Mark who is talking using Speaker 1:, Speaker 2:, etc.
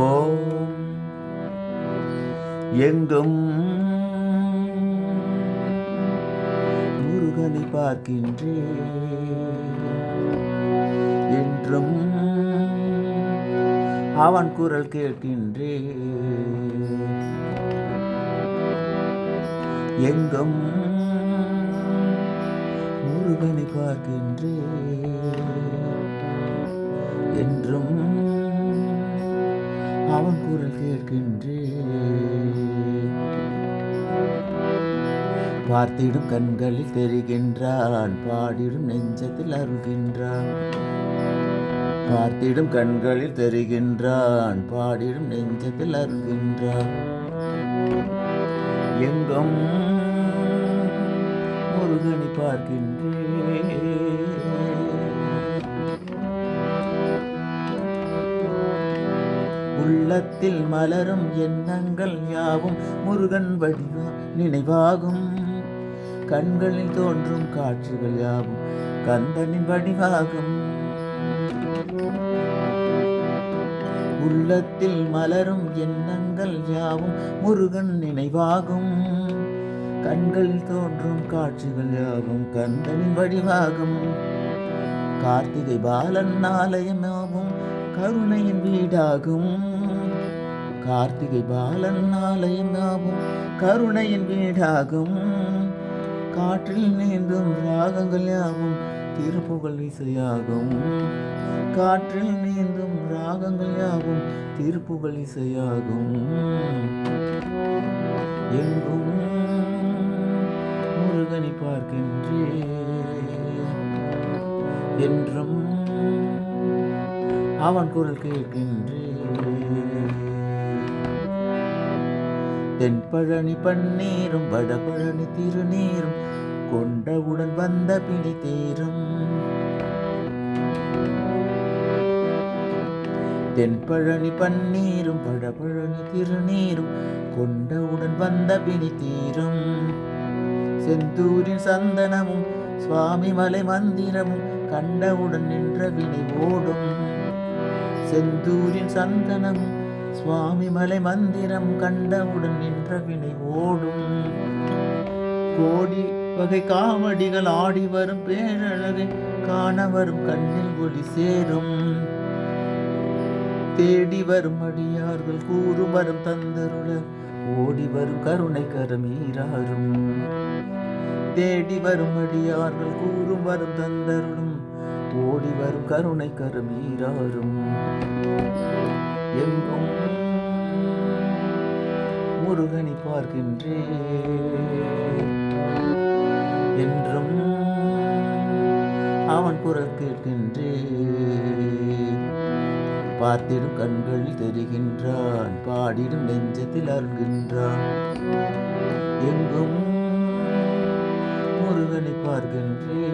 Speaker 1: ஓம் எங்கும் முருகனை பார்க்கின்றேன் என்றும் அவன் குரல் கேட்கின்றேன் எங்கும் முருகனை என்றும் அவன் குரல் கேட்கின்றேன் பார்த்திடும் கண்களில் தெரிகின்றான் பாடிடும் நெஞ்சத்தில் அருள்கின்றான். பார்த்திடும் கண்களில் தெரிகின்றான் பாடிடும் நெஞ்சத்தில் அருள்கின்றான். எங்கும் அவகணி பார்க்கின்றேன். உள்ளத்தில் மலரும் எண்ணங்கள் யாவும் முருகன் வடிவ நினைவாகும். கண்களில் தோன்றும் காட்சிகள் யாவும் கந்தனின் வடிவாகும். உள்ளத்தில் மலரும் எண்ணங்கள் யாவும் முருகன் நினைவாகும். கண்களில் தோன்றும் காட்சிகள் யாவும் கந்தனின் வடிவாகும். கார்த்திகை பாலன் ஆலயம் யாவும் கருணையின் வீடாகும். கார்த்திகை பாலன் ஆலயம் யாவும் கருணையின் வீடாகும். காற்றில் நீந்தும் ராகங்கள் யாவும் திருப்புகழ் இசையாகும். காற்றில் நீந்தும் ராகங்கள் யாவும் திருப்புகழ் இசையாகும். எங்கும் என்றும் அவன் குரல் கேட்கின்றேன். தென்பழனி பன்னீரும் வடபழனி திருநீரும் கொண்டவுடன் வந்த பிணி தேரும். தென்பழனி பன்னீரும் வடபழனி திருநீரும் கொண்டவுடன் வந்த பிணி தீரும். செந்தூரின் சந்தனமும் சுவாமி மலை மந்திரமும் கண்டவுடன் நின்ற வினை ஓடும். செந்தூரின் சந்தனம் சுவாமி மலை மந்திரம் கண்டவுடன் நின்ற வினை ஓடும். கோடி வகை காவடிகள் ஆடி வரும் பேரழகை காண வரும் கண்ணில் ஒளி சேரும். தேடி வரும் அடியார்கள் கூறு வரும் தந்தருள ஓடி வரும் கருணை கரமீராரும். தேடி வரும் அடியார்கள் கூறும் வரும் தந்தருளும் ஓடி வரும் கருணை கருமீராரும். எங்கும் முருகனை பார்க்கின்றே என்றும் அவன் குரல் கேட்கின்றே பார்த்திடும் கண்கள் தெரிகின்றான் பாடிடும் நெஞ்சத்தில் அருள்கின்றான். எங்கும் முருகனை பார்க்கின்றே